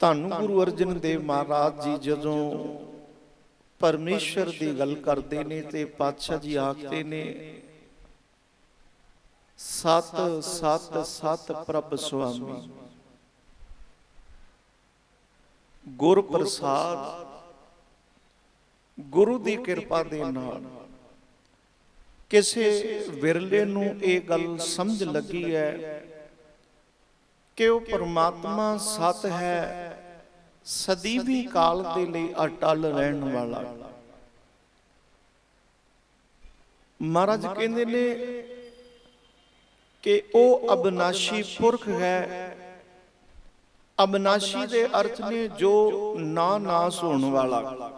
ਧੰਨ ਗੁਰੂ ਅਰਜਨ ਦੇਵ ਮਹਾਰਾਜ ਜੀ ਜਦੋਂ ਪਰਮੇਸ਼ਰ ਦੀ ਗੱਲ ਕਰਦੇ ਨੇ ਤੇ ਪਾਤਸ਼ਾਹ ਜੀ ਆਖਦੇ ਨੇ, ਸਤ ਸਤ ਸਤ ਪ੍ਰਭ ਸੁਆਮੀ। ਗੁਰ ਪ੍ਰਸਾਦ ਗੁਰੂ ਦੀ ਕਿਰਪਾ ਦੇ ਨਾਲ। ਕਿਸੇ ਵਿਰਲੇ ਨੂੰ ਇਹ ਗੱਲ ਸਮਝ ਲੱਗੀ ਹੈ ਕਿ ਉਹ ਪਰਮਾਤਮਾ ਸਤ ਹੈ ਸਦੀਵੀ ਕਾਲ ਦੇ ਲਈ ਅਟਲ ਰਹਿਣ ਵਾਲਾ। ਮਹਾਰਾਜ ਕਹਿੰਦੇ ਨੇ ਕਿ ਉਹ ਅਬਨਾਸ਼ੀ ਪੁਰਖ ਹੈ। ਅਬਨਾਸ਼ੀ ਦੇ ਅਰਥ ਨੇ ਜੋ ਨਾ ਨਾਸ ਹੋਣ ਵਾਲਾ।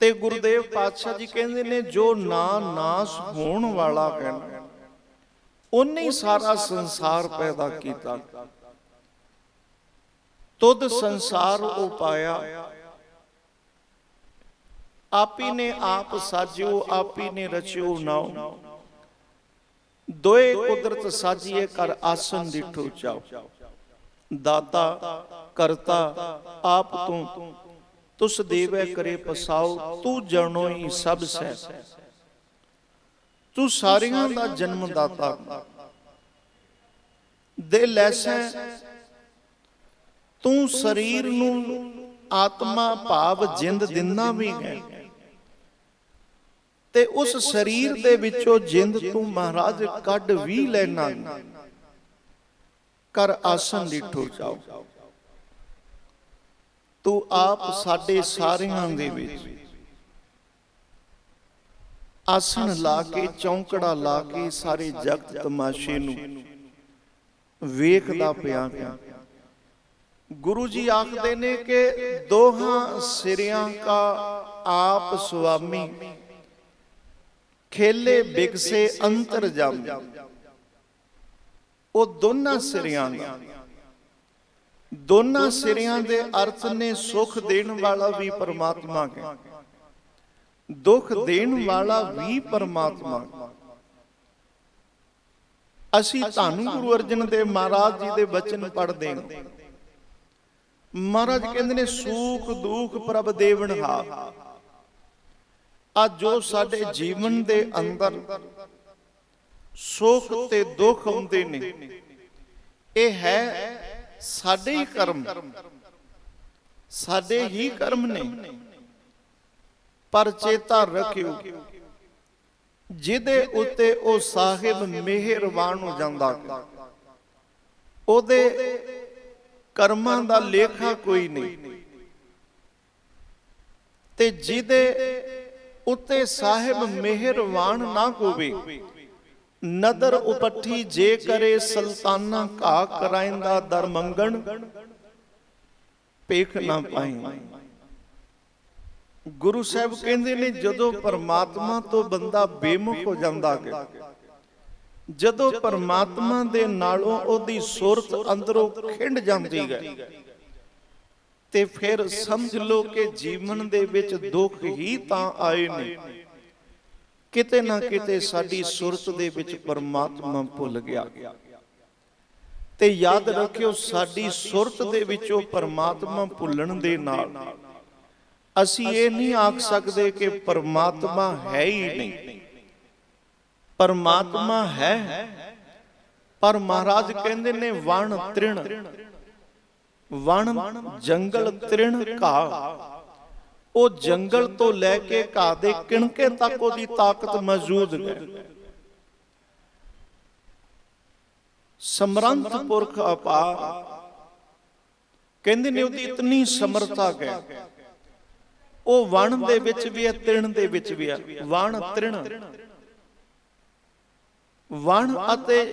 ਤੇ ਗੁਰਦੇਵ ਪਾਤਸ਼ਾਹ ਜੀ ਕਹਿੰਦੇ ਨੇ ਜੋ ਨਾ ਨਾਸ ਹੋਣ ਵਾਲਾ ਹੈ, ਉਹਨੇ ਹੀ ਸਾਰਾ ਸੰਸਾਰ ਪੈਦਾ ਕੀਤਾ। ਤੁਧ ਸੰਸਾਰ ਉਪਾਇਆ ਆਪੀ ਨੇ ਆਪ ਸਾਜਿਓ, ਆਪੀ ਨੇ ਰਚਿਓ ਨਾਉ। ਦੋਏ ਕੁਦਰਤ ਸਾਜੀਏ, ਕਰ ਆਸਨ ਡਿਠੋ ਚਾਓ ਦਾਤਾ, ਕਰਤਾ, ਆਪ ਤੂੰ। ਤੁਸ ਦੇਵੈ ਕਰੇ ਪਸਾਉ, ਤੂੰ ਜਣੋ ਹੀ ਸਭ ਸਹਿ। ਤੂੰ ਸਾਰਿਆਂ ਦਾ ਜਨਮ ਦਾਤਾ ਦੇ ਲੈਸੈ ਤੂੰ ਸਰੀਰ ਨੂੰ ਆਤਮਾ ਭਾਵ ਜਿੰਦ ਦਿੰਦਾ ਵੀ ਹੈ। ਤੇ ਉਸ ਸਰੀਰ ਦੇ ਵਿੱਚੋਂ ਜਿੰਦ ਤੂੰ ਮਹਾਰਾਜ ਕੱਢ ਵੀ ਲੈਣਾ ਕਰ ਆਸਨ ਡਿਠੋ ਜਾਓ। ਤੂੰ ਆਪ ਸਾਡੇ ਸਾਰਿਆਂ ਦੇ ਵਿੱਚ ਆਸਣ ਲਾ ਕੇ, ਚੌਂਕੜਾ ਲਾ ਕੇ ਸਾਰੇ ਜਗਤ ਤਮਾਸ਼ੇ ਨੂੰ ਵੇਖਦਾ ਪਿਆ ਪਿਆ। ਗੁਰੂ ਜੀ ਆਖਦੇ ਨੇ ਕਿ ਦੋਹਾਂ ਸਿਰਿਆਂ ਕਾ ਆਪ ਸੁਆਮੀ। ਖੇਲੇ ਬਿਗਸੇ ਅੰਤਰ ਜਮ। ਉਹ ਦੋਨਾਂ ਸਿਰਿਆਂ ਦਾ। ਦੋਨਾਂ ਸਿਰਿਆਂ ਦੇ ਅਰਥ ਨੇ ਸੁਖ ਦੇਣ ਵਾਲਾ ਵੀ ਪਰਮਾਤਮਾ ਹੈ ਦੁੱਖ ਦੇਣ ਵਾਲਾ ਵੀ ਪਰਮਾਤਮਾ ਅਸੀਂ ਧੰਨ ਗੁਰੂ ਅਰਜਨ ਦੇਵ ਮਹਾਰਾਜ ਜੀ ਦੇ ਬਚਨ ਪੜ੍ਹਦੇ ਹਾਂ। ਮਹਾਰਾਜ ਕਹਿੰਦੇ ਨੇ, ਸੂਖ ਦੁੱਖ ਪ੍ਰਭ ਦੇਵਨ ਆ ਜੋ ਸਾਡੇ ਜੀਵਨ ਦੇ ਅੰਦਰ ਸੁਖ ਤੇ ਦੁੱਖ ਹੁੰਦੇ ਨੇ। ਇਹ ਹੈ ਸਾਡੇ ਹੀ ਕਰਮ। ਸਾਡੇ ਹੀ ਕਰਮ ਨੇ। ਪਰ ਚੇਤਾ ਰੱਖਿਓ, ਜਿਹਦੇ ਉੱਤੇ ਉਹ ਸਾਹਿਬ ਮਿਹਰਬਾਨ ਹੋ ਜਾਂਦਾ, ਉਹਦੇ ਕਰਮਾਂ ਦਾ ਲੇਖਾ ਕੋਈ ਨਹੀਂ। ਤੇ ਜਿਹਦੇ ਉੱਤੇ ਸਾਹਿਬ ਮਿਹਰਬਾਨ ਨਾ ਹੋਵੇ ਨਦਰ ਉਪੱਠੀ ਜੇ ਕਰੇ ਸੁਲਤਾਨਾ ਘਾ ਕਰਾਇੰਦਾ ਦਰ ਮੰਗਣ। ਪੇਖ ਨਾ ਪਾਈ। ਗੁਰੂ ਸਾਹਿਬ ਕਹਿੰਦੇ ਨੇ ਜਦੋਂ ਪਰਮਾਤਮਾ ਤੋਂ ਬੰਦਾ ਬੇਮੁਖ ਹੋ ਜਾਂਦਾ ਹੈ। ਜਦੋਂ ਪਰਮਾਤਮਾ ਦੇ ਨਾਲੋਂ ਉਹਦੀ ਸੁਰਤ ਅੰਦਰੋਂ ਖਿੰਡ ਜਾਂਦੀ ਹੈ, ਤੇ ਫਿਰ ਸਮਝ ਲਓ ਕਿ ਜੀਵਨ ਦੇ ਵਿੱਚ ਦੁੱਖ ਹੀ ਤਾਂ ਆਏ ਨੇ। ਕਿਤੇ ਨਾ ਕਿਤੇ ਸਾਡੀ ਸੁਰਤ ਦੇ ਵਿੱਚ ਪਰਮਾਤਮਾ ਭੁੱਲ ਗਿਆ। ਤੇ ਯਾਦ ਰੱਖਿਓ, ਸਾਡੀ ਸੁਰਤ ਦੇ ਵਿੱਚੋਂ ਪਰਮਾਤਮਾ ਭੁੱਲਣ ਦੇ ਨਾਲ ਅਸੀਂ ਇਹ ਨਹੀਂ ਆਖ ਸਕਦੇ ਕਿ ਪਰਮਾਤਮਾ ਹੈ ਹੀ ਨਹੀਂ। ਪਰਮਾਤਮਾ ਹੈ। ਪਰ ਮਹਾਰਾਜ ਕਹਿੰਦੇ ਨੇ ਵਣ ਤ੍ਰਿਣ, ਵਣ ਜੰਗਲ ਤ੍ਰਿਣ ਘਾ ਉਹ ਜੰਗਲ ਤੋਂ ਲੈ ਕੇ ਘਾਹ ਦੇ ਕਿਣਕੇ ਤੱਕ ਉਹਦੀ ਤਾਕਤ ਮੌਜੂਦ ਹੈ। ਸਮਰੰਥ ਪੁਰਖ ਅਪਾਰ, ਕਹਿੰਦੇ ਨੇ ਉਹਦੀ ਇਤਨੀ ਸਮਰਤਾ ਹੈ। ਉਹ ਵਣ ਦੇ ਵਿੱਚ ਵੀ ਹੈ, ਤ੍ਰਿਣ ਦੇ ਵਿੱਚ ਵੀ ਹੈ। ਵਣ ਤ੍ਰਿਣ। ਵਣ ਅਤੇ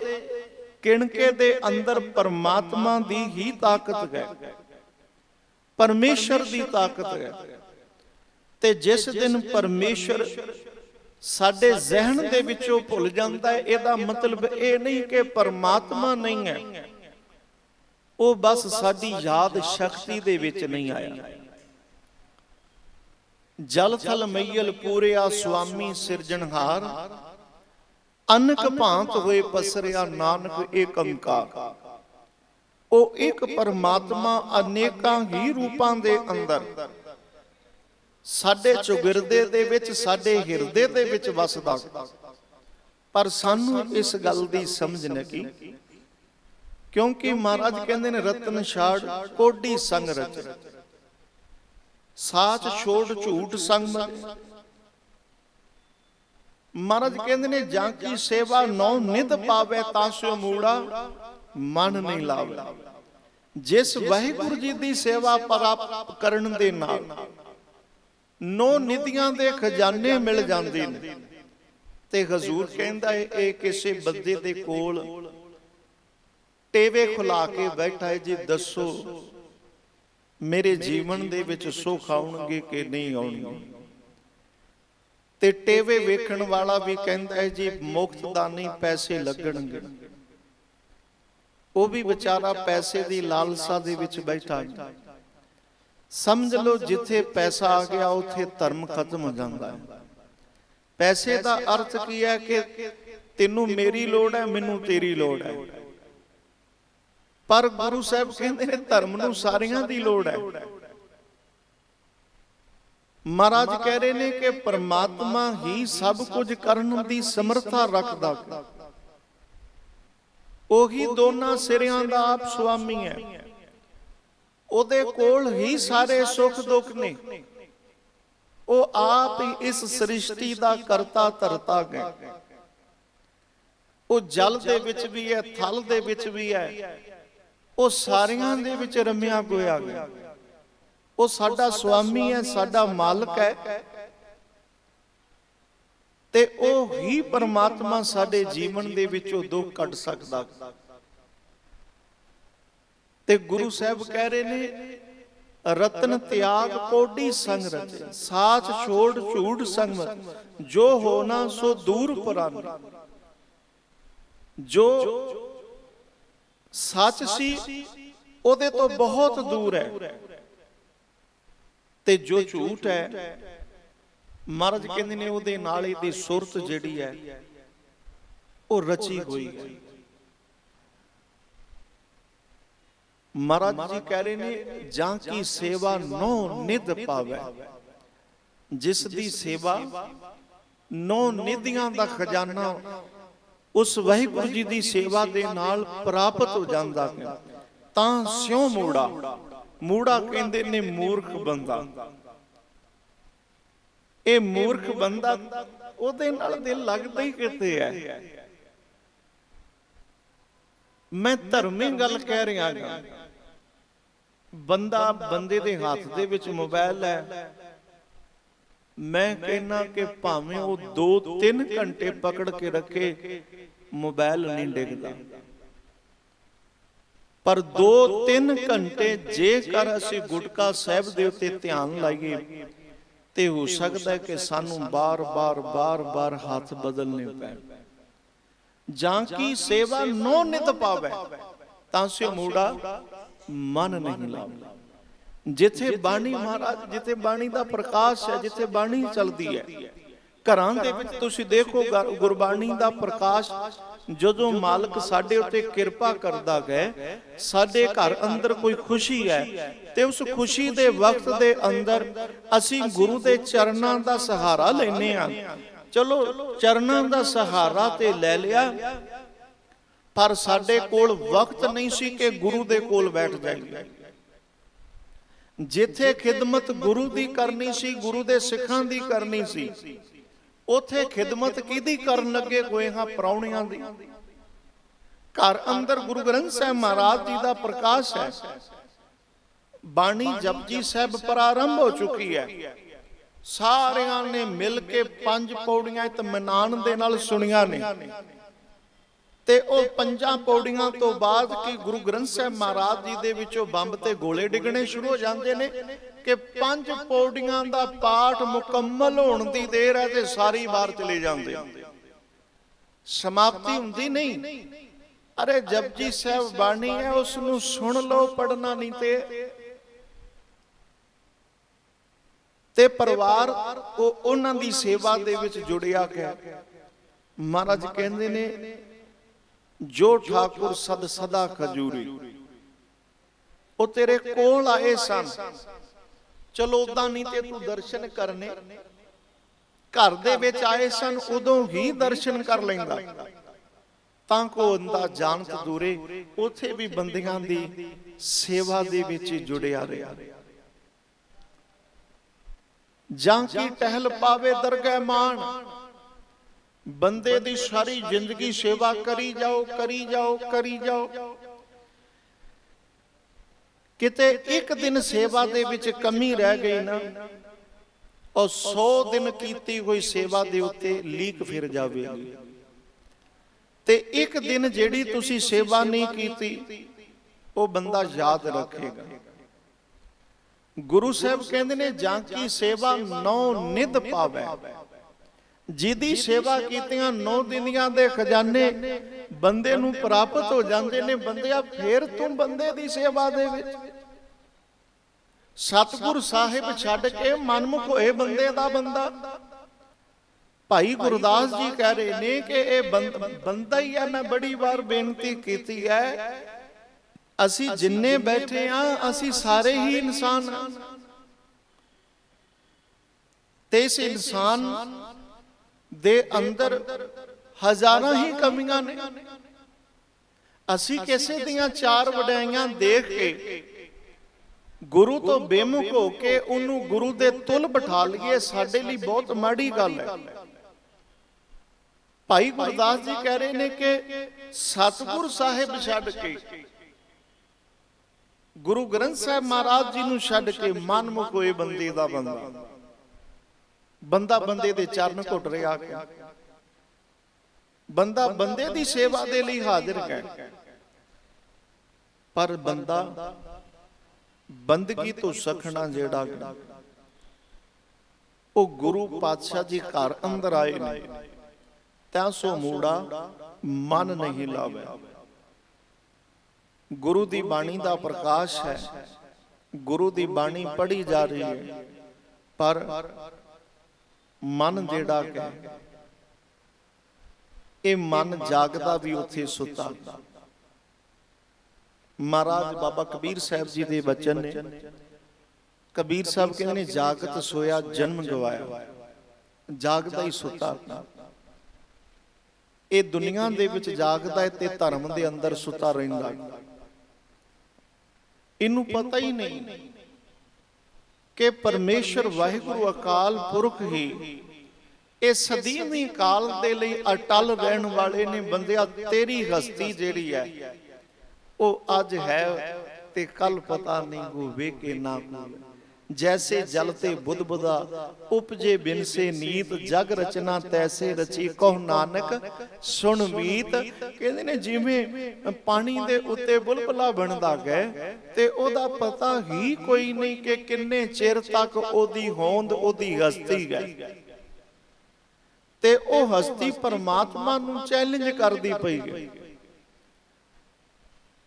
ਕਿਣਕੇ ਦੇ ਅੰਦਰ ਪਰਮਾਤਮਾ ਦੀ ਹੀ ਤਾਕਤ ਹੈ। ਪਰਮੇਸ਼ਰ ਦੀ ਤਾਕਤ ਹੈ। ਤੇ ਜਿਸ ਦਿਨ ਪਰਮੇਸ਼ਰ ਸਾਡੇ ਜ਼ਿਹਨ ਦੇ ਵਿੱਚੋਂ ਭੁੱਲ ਜਾਂਦਾ ਹੈ, ਇਹਦਾ ਮਤਲਬ ਇਹ ਨਹੀਂ ਕਿ ਪਰਮਾਤਮਾ ਨਹੀਂ ਹੈ। ਉਹ ਬਸ ਸਾਡੀ ਯਾਦ ਸ਼ਕਤੀ ਦੇ ਵਿੱਚ ਨਹੀਂ ਆਇਆ। ਜਲ ਥਲ ਮਈਲ ਪੂਰਿਆ ਸੁਆਮੀ ਸਿਰਜਣਹਾਰ ਅਨਕ ਭਾਂਤ ਹੋਏ ਪਸਰਿਆ ਨਾਨਕ ਏਕ ਓੰਕਾਰ ਉਹ ਇੱਕ ਪਰਮਾਤਮਾ ਅਨੇਕਾਂ ਹੀ ਰੂਪਾਂ ਦੇ ਅੰਦਰ। ਸਾਡੇ ਚੁਗਿਰਦੇ ਦੇ ਵਿੱਚ, ਸਾਡੇ ਹਿਰਦੇ ਦੇ ਵਿੱਚ ਵਸਦਾ। ਪਰ ਸਾਨੂੰ ਇਸ ਗੱਲ ਦੀ ਸਮਝ ਨਹੀਂ, ਕਿਉਂਕਿ ਮਹਾਰਾਜ ਕਹਿੰਦੇ ਨੇ, ਰਤਨ ਛਾੜ ਕੋਡੀ ਸੰਗ ਰਚ ਸਾਚ ਛੋੜ ਝੂਠ ਸੰਗ ਮਤ ਮਹਾਰਾਜ ਕਹਿੰਦੇ ਨੇ ਜਾਂ ਕੀ ਸੇਵਾ ਨੌ ਨਿਤ ਪਾਵੇ ਤਾਂ ਸਿਓ ਮੂੜਾ ਮਨ ਨਹੀਂ ਲਾਵੇ। ਜਿਸ ਵਾਹਿਗੁਰੂ ਜੀ ਦੀ ਸੇਵਾ ਪ੍ਰਾਪਤ ਕਰਨ ਦੇ ਨਾਲ। ਨੌ ਨਿਧੀਆਂ ਦੇ ਖਜ਼ਾਨੇ ਮਿਲ ਜਾਂਦੇ ਨੇ। ਤੇ ਹਜ਼ੂਰ ਕਹਿੰਦਾ ਹੈ ਇਹ ਕਿਸੇ ਬੰਦੇ ਦੇ ਕੋਲ ਟੇਵੇ ਖੁਲਾ ਕੇ ਬੈਠਾ ਹੈ ਜੀ ਦੱਸੋ ਮੇਰੇ ਜੀਵਨ ਦੇ ਵਿੱਚ ਸੁੱਖ ਆਉਣਗੇ ਕਿ ਨਹੀਂ ਆਉਣਗੇ? ਤੇ ਟੇਵੇ ਵੇਖਣ ਵਾਲਾ ਵੀ ਕਹਿੰਦਾ ਹੈ ਜੀ ਮੁਕਤ ਦਾਨੀ ਪੈਸੇ ਲੱਗਣਗੇ। ਉਹ ਵੀ ਵਿਚਾਰਾ ਪੈਸੇ ਦੀ ਲਾਲਸਾ ਦੇ ਵਿੱਚ ਬੈਠਾ ਹੈ ਸਮਝ ਲਓ ਜਿੱਥੇ ਪੈਸਾ ਆ ਗਿਆ, ਉੱਥੇ ਧਰਮ ਖਤਮ ਹੋ ਜਾਂਦਾ ਹੈ। ਪੈਸੇ ਦਾ ਅਰਥ ਕੀ ਹੈ ਕਿ ਤੈਨੂੰ ਮੇਰੀ ਲੋੜ ਹੈ, ਮੈਨੂੰ ਤੇਰੀ ਲੋੜ ਹੈ। ਪਰ ਗੁਰੂ ਸਾਹਿਬ ਕਹਿੰਦੇ ਨੇ ਧਰਮ ਨੂੰ ਸਾਰਿਆਂ ਦੀ ਲੋੜ ਹੈ। ਮਹਾਰਾਜ ਕਹਿ ਰਹੇ ਨੇ ਕਿ ਪ੍ਰਮਾਤਮਾ ਹੀ ਸਭ ਕੁਝ ਕਰਨ ਦੀ ਸਮਰੱਥਾ ਰੱਖਦਾ। ਉਹੀ ਦੋਨਾਂ ਸਿਰਿਆਂ ਦਾ ਆਪ ਸੁਆਮੀ ਹੈ। ਉਹਦੇ ਕੋਲ ਹੀ ਸਾਰੇ ਸੁੱਖ ਦੁੱਖ ਨੇ। ਉਹ ਆਪ ਹੀ ਇਸ ਸ੍ਰਿਸ਼ਟੀ ਦਾ ਕਰਤਾ ਧਰਤਾ ਹੈ। ਉਹ ਜਲ ਦੇ ਵਿੱਚ ਵੀ ਹੈ, ਥਲ ਦੇ ਵਿੱਚ ਵੀ ਹੈ। ਉਹ ਸਾਰਿਆਂ ਦੇ ਵਿੱਚ ਰਮਿਆ ਹੋਇਆ ਹੈ। ਉਹ ਸਾਡਾ ਸੁਆਮੀ ਹੈ ਸਾਡਾ ਮਾਲਕ ਹੈ। ਤੇ ਉਹ ਹੀ ਪਰਮਾਤਮਾ ਸਾਡੇ ਜੀਵਨ ਦੇ ਵਿੱਚੋਂ ਦੁੱਖ ਕੱਢ ਸਕਦਾ। ਤੇ ਗੁਰੂ ਸਾਹਿਬ ਕਹਿ ਰਹੇ ਨੇ ਰਤਨ ਤਿਆਗ ਕੋਡੀ ਸੰਗ ਰਚੇ ਸਾਚ ਛੋੜ ਝੂਠ ਸੰਗ ਜੋ ਹੋਣਾ ਸੋ ਦੂਰ ਪਰਾਨ ਜੋ ਸੱਚ ਸੀ ਉਹਦੇ ਤੋਂ ਬਹੁਤ ਦੂਰ ਹੈ। ਤੇ ਜੋ ਝੂਠ ਹੈ ਮਹਾਰਾਜ ਕਹਿੰਦੇ ਨੇ ਉਹਦੇ ਨਾਲ ਇਹਦੀ ਸੁਰਤ ਜਿਹੜੀ ਹੈ ਉਹ ਰਚੀ ਹੋਈ ਹੈ। ਮਹਾਰਾਜ ਜੀ ਕਹਿ ਰਹੇ ਨੇ ਜਾਂ ਕੀ ਸੇਵਾ ਨੋ ਨਿਧ ਪਾਵੇ? ਜਿਸ ਦੀ ਸੇਵਾ ਨੋ ਨਿਧੀਆਂ ਦਾ ਖਜ਼ਾਨਾ ਉਸ ਵਾਹਿਗੁਰੂ ਜੀ ਦੀ ਸੇਵਾ ਦੇ ਨਾਲ ਪ੍ਰਾਪਤ ਹੋ ਜਾਂਦਾ ਹੈ। ਤਾਂ ਸਿਉ ਮੂੜਾ। ਮੂੜਾ ਕਹਿੰਦੇ ਨੇ ਮੂਰਖ ਬੰਦਾ। ਇਹ ਮੂਰਖ ਬੰਦਾ ਉਹਦੇ ਨਾਲ ਦਿਲ ਲੱਗਦਾ ਹੀ ਕਿਤੇ ਹੈ। ਮੈਂ ਧਰਮੀ ਗੱਲ ਕਹਿ ਰਿਹਾ ਹਾਂ ਬੰਦਾ ਬੰਦੇ ਦੇ ਹੱਥ ਦੇ ਵਿੱਚ ਮੋਬਾਈਲ ਹੈ। ਮੈਂ ਕਹਿੰਨਾ ਕਿ ਭਾਵੇਂ ਉਹ 2-3 ਘੰਟੇ ਪਕੜ ਕੇ ਰੱਖੇ, ਮੋਬਾਈਲ ਨਹੀਂ ਡਿੱਗਦਾ। ਪਰ 2-3 ਘੰਟੇ ਜੇਕਰ ਅਸੀਂ ਗੁਟਕਾ ਸਾਹਿਬ ਦੇ ਉੱਤੇ ਧਿਆਨ ਲਾਈਏ, ਤੇ ਹੋ ਸਕਦਾ ਕਿ ਸਾਨੂੰ ਬਾਰ-ਬਾਰ ਬਾਰ-ਬਾਰ ਹੱਥ ਬਦਲਨੇ ਪੈਣ। ਜਾਂ ਕੀ ਸੇਵਾ ਨੋ ਨਿਤ ਪਾਵੇ, ਤਾਂ ਸਿਓ ਮੂੜਾ ਮਨ ਨਹੀਂ ਲਾਉਂਦਾ। ਜਿੱਥੇ ਬਾਣੀ ਮਹਾਰਾਜ, ਜਿੱਥੇ ਬਾਣੀ ਦਾ ਪ੍ਰਕਾਸ਼ ਹੈ, ਜਿੱਥੇ ਬਾਣੀ ਚੱਲਦੀ ਹੈ, ਘਰਾਂ ਦੇ ਵਿੱਚ ਤੁਸੀਂ ਦੇਖੋ ਗੁਰਬਾਣੀ ਦਾ ਪ੍ਰਕਾਸ਼ ਜਦੋਂ ਮਾਲਕ ਸਾਡੇ ਉੱਤੇ ਕਿਰਪਾ ਕਰਦਾ ਹੈ ਸਾਡੇ ਘਰ ਅੰਦਰ ਕੋਈ ਖੁਸ਼ੀ ਹੈ ਤੇ ਉਸ ਖੁਸ਼ੀ ਦੇ ਵਕਤ ਦੇ ਅੰਦਰ ਅਸੀਂ ਗੁਰੂ ਦੇ ਚਰਨਾਂ ਦਾ ਸਹਾਰਾ ਲੈਨੇ ਆ ਚਲੋ ਚਰਨਾਂ ਦਾ ਸਹਾਰਾ ਤੇ ਲੈ ਲਿਆ। ਪਰ ਸਾਡੇ ਕੋਲ ਵਕਤ ਨਹੀਂ ਸੀ ਕਿ ਗੁਰੂ ਦੇ ਕੋਲ ਬੈਠ ਜਾਈਏ। ਜਿੱਥੇ ਖਿਦਮਤ ਗੁਰੂ ਦੀ ਕਰਨੀ ਸੀ ਗੁਰੂ ਦੇ ਸਿੱਖਾਂ ਦੀ ਕਰਨੀ ਸੀ। ਉਥੇ ਖਿਦਮਤ ਕਿਹਦੀ ਕਰਨ ਲੱਗੇ ਹੋਏ ਹਾਂ ਪ੍ਰਾਉਣਿਆਂ ਦੀ? ਘਰ ਅੰਦਰ ਗੁਰੂ ਗ੍ਰੰਥ ਸਾਹਿਬ ਮਹਾਰਾਜ ਜੀ ਦਾ ਪ੍ਰਕਾਸ਼ ਹੈ। ਬਾਣੀ ਜਪਜੀ ਸਾਹਿਬ ਪ੍ਰਾਰੰਭ ਹੋ ਚੁੱਕੀ ਹੈ। ਸਾਰਿਆਂ ਨੇ ਮਿਲ ਕੇ ਪੰਜ ਪੌੜੀਆਂ ਇਤਮਾਨਾਨ ਦੇ ਨਾਲ ਸੁਣੀਆਂ ਨੇ। ਤੇ ਉਹ ਪੰਜਾਂ ਪੌੜੀਆਂ ਤੋਂ ਬਾਅਦ ਕੀ ਗੁਰੂ ਗ੍ਰੰਥ ਸਾਹਿਬ ਮਹਾਰਾਜ ਜੀ ਦੇ ਵਿੱਚੋਂ ਬੰਬ ਤੇ ਗੋਲੇ ਡਿੱਗਣੇ ਸ਼ੁਰੂ ਹੋ ਜਾਂਦੇ ਨੇ। ਕਿ ਪੰਜ ਪੌੜੀਆਂ ਦਾ ਪਾਠ ਮੁਕੰਮਲ ਹੋਣ ਦੀ ਦੇਰ ਹੈ ਤੇ ਸਾਰੀ ਵਾਰ ਚਲੇ ਜਾਂਦੇ ਸਮਾਪਤੀ ਹੁੰਦੀ ਨਹੀਂ। ਅਰੇ ਜਪਜੀ ਸਾਹਿਬ ਬਾਣੀ ਹੈ ਉਸ ਨੂੰ ਸੁਣ ਲਓ ਪੜਨਾ ਨਹੀਂ ਤੇ। ਤੇ ਪਰਿਵਾਰ, ਉਹ ਉਹਨਾਂ ਦੀ ਸੇਵਾ ਦੇ ਵਿੱਚ ਜੁੜਿਆ ਗਿਆ। ਮਹਾਰਾਜ ਕਹਿੰਦੇ ਨੇ, ਜੋ ਠਾਕੁਰ ਸਦ ਸਦਾ ਖਜੂਰੀ, ਉਹ ਤੇਰੇ ਕੋਲ ਆਏ ਸਨ। ਚਲੋ ਉਦਾਂ ਨਹੀਂ ਤੇ ਤੂੰ ਦਰਸ਼ਨ ਕਰਨੇ। ਘਰ ਦੇ ਵਿੱਚ ਆਏ ਸਨ ਉਦੋਂ ਹੀ ਦਰਸ਼ਨ ਕਰ ਲੈਂਦਾ। ਤਾਂ ਕੋ ਅੰਦਾ ਜਾਣਤ ਦੂਰੇ ਉਥੇ ਵੀ ਬੰਦਿਆਂ ਦੀ ਸੇਵਾ ਦੇ ਵਿੱਚ ਜੁੜਿਆ ਰਿਹਾ। ਜਾਂ ਕੀ ਟਹਿਲ ਪਾਵੇ ਦਰਗਹਿ ਮਾਨ ਬੰਦੇ ਦੀ ਸਾਰੀ ਜ਼ਿੰਦਗੀ ਸੇਵਾ ਕਰੀ ਜਾਓ ਕਰੀ ਜਾਓ ਕਰੀ ਜਾਓ। ਕਿਤੇ ਇੱਕ ਦਿਨ ਸੇਵਾ ਦੇ ਵਿੱਚ ਕਮੀ ਰਹਿ ਗਈ ਨਾ ਉਹ 100 ਦਿਨ ਕੀਤੀ ਹੋਈ ਸੇਵਾ ਦੇ ਉੱਤੇ ਲੀਕ ਫਿਰ ਜਾਵੇਗੀ ਤੇ ਇੱਕ ਦਿਨ ਜਿਹੜੀ ਤੁਸੀਂ ਸੇਵਾ ਨਹੀਂ ਕੀਤੀ, ਉਹ ਬੰਦਾ ਯਾਦ ਰੱਖੇਗਾ। ਗੁਰੂ ਸਾਹਿਬ ਕਹਿੰਦੇ ਨੇ, ਜਾਂ ਕੀ ਸੇਵਾ ਨੌ ਨਿਧ ਪਾਵੇ ਜਿਹਦੀ ਸੇਵਾ ਕੀਤੀਆਂ ਨੌ ਦਿਨੀਆਂ ਦੇ ਖਜ਼ਾਨੇ ਬੰਦੇ ਨੂੰ ਪ੍ਰਾਪਤ ਹੋ ਜਾਂਦੇ ਨੇ ਬੰਦਿਆ ਫੇਰ ਤੂੰ ਬੰਦੇ ਦੀ ਸੇਵਾ ਦੇ ਵਿੱਚ। ਸਤਿਗੁਰ ਸਾਹਿਬ ਛੱਡ ਕੇ ਮਨਮੁਖ ਹੋਏ ਬੰਦੇ ਦਾ ਬੰਦਾ ਭਾਈ ਗੁਰਦਾਸ ਜੀ ਕਹਿ ਰਹੇ ਨੇ ਕਿ ਇਹ ਬੰਦ- ਹੀ ਹੈ ਮੈਂ ਬੜੀ ਵਾਰ ਬੇਨਤੀ ਕੀਤੀ ਹੈ। ਅਸੀਂ ਜਿੰਨੇ ਬੈਠੇ ਆ ਅਸੀਂ ਸਾਰੇ ਹੀ ਇਨਸਾਨ ਤੇ ਇਸ ਇਨਸਾਨ ਦੇ ਅੰਦਰ ਹਜ਼ਾਰਾਂ ਹੀ ਕਮੀਆਂ ਨੇ। ਅਸੀਂ ਕਿਸੇ ਦੀਆਂ ਚਾਰ ਵਡਿਆਈਆਂ ਦੇਖ ਕੇ ਗੁਰੂ ਤੋਂ ਬੇਮੁਖ ਹੋ ਕੇ ਉਹਨੂੰ ਗੁਰੂ ਦੇ ਤੁਲ ਬਿਠਾ ਲਈਏ, ਸਾਡੇ ਲਈ ਬਹੁਤ ਮਾੜੀ ਗੱਲ ਹੈ। ਭਾਈ ਗੁਰਦਾਸ ਜੀ ਕਹਿ ਰਹੇ ਨੇ ਕਿ ਸਤਿਗੁਰ ਸਾਹਿਬ ਛੱਡ ਕੇ, ਗੁਰੂ ਗ੍ਰੰਥ ਸਾਹਿਬ ਮਹਾਰਾਜ ਜੀ ਨੂੰ ਛੱਡ ਕੇ ਮਨਮੁਖ ਹੋਏ ਬੰਦੇ ਦਾ ਬੰਦਾ। ਬੰਦਾ ਬੰਦੇ ਦੇ ਚਰਨ ਘੁੱਟ ਰਿਹਾ ਬੰਦਾ ਬੰਦੇ ਦੀ ਸੇਵਾ ਦੇ ਲਈ ਹਾਜ਼ਰ ਹੈ। ਪਰ ਬੰਦਾ ਬੰਦਗੀ ਤੋਂ ਸਖਣਾ ਜਿਹੜਾ ਉਹ ਗੁਰੂ ਪਾਤਸ਼ਾਹ ਜੀ ਘਰ ਅੰਦਰ ਆਏ ਨੇ। ਤਾਂ ਸੋ ਮੂੜਾ ਮਨ ਨਹੀਂ ਲਾਵੇ। ਗੁਰੂ ਦੀ ਬਾਣੀ ਦਾ ਪ੍ਰਕਾਸ਼ ਹੈ। ਗੁਰੂ ਦੀ ਬਾਣੀ ਪੜ੍ਹੀ ਜਾ ਰਹੀ ਹੈ। ਪਰ ਮਨ ਜਿਹੜਾ ਕਿ ਇਹ ਮਨ ਜਾਗਦਾ ਵੀ ਉੱਥੇ ਸੁੱਤਾ। ਮਹਾਰਾਜ ਬਾਬਾ ਕਬੀਰ ਸਾਹਿਬ ਜੀ ਦੇ ਬਚਨ ਨੇ ਕਬੀਰ ਸਾਹਿਬ ਕਹਿੰਦੇ ਨੇ ਜਾਗਤ ਸੋਇਆ ਜਨਮ ਗਵਾਇਆ। ਜਾਗਦਾ ਹੀ ਸੁੱਤਾ। ਇਹ ਦੁਨੀਆ ਦੇ ਵਿੱਚ ਜਾਗਦਾ ਹੈ ਤੇ ਧਰਮ ਦੇ ਅੰਦਰ ਸੁੱਤਾ ਰਹਿੰਦਾ। ਇਹਨੂੰ ਪਤਾ ਹੀ ਨਹੀਂ। ਕਿ ਪਰਮੇਸ਼ਰ ਵਾਹਿਗੁਰੂ ਅਕਾਲ ਪੁਰਖ ਹੀ ਇਹ ਸਦੀਵੀ ਕਾਲ ਦੇ ਲਈ ਅਟਲ ਰਹਿਣ ਵਾਲੇ ਨੇ ਬੰਦਿਆ, ਤੇਰੀ ਹਸਤੀ ਜਿਹੜੀ ਹੈ, ਉਹ ਅੱਜ ਹੈ ਤੇ ਕੱਲ ਪਤਾ ਨਹੀਂ ਹੋਵੇ ਕਿ ਨਾ ਹੋਵੇ ਜੈਸੇ ਜਲ ਤੇ ਬੁੱਧ ਉਪਜੇ ਬਿਨ ਸੇ ਨੀਤ ਜਗ ਰਚਨਾ ਤੈਸੇ ਰਚੀ ਕਹੁ ਨਾਨਕ ਸੁਣ ਮੀਤ ਕਹਿੰਦੇ ਨੇ ਜਿਵੇਂ ਪਾਣੀ ਦੇ ਉੱਤੇ ਬੁਲਬੁਲਾ ਬਣਦਾ ਗਏ ਤੇ ਉਹਦਾ ਪਤਾ ਹੀ ਕੋਈ ਨਹੀਂ ਕਿ ਕਿੰਨੇ ਚਿਰ ਤੱਕ ਉਹਦੀ ਹੋਂਦ ਉਹਦੀ ਹਸਤੀ ਗਈ ਤੇ ਉਹ ਹਸਤੀ ਪਰਮਾਤਮਾ ਨੂੰ ਚੈਲੰਜ ਕਰਦੀ ਪਈ ਹੈ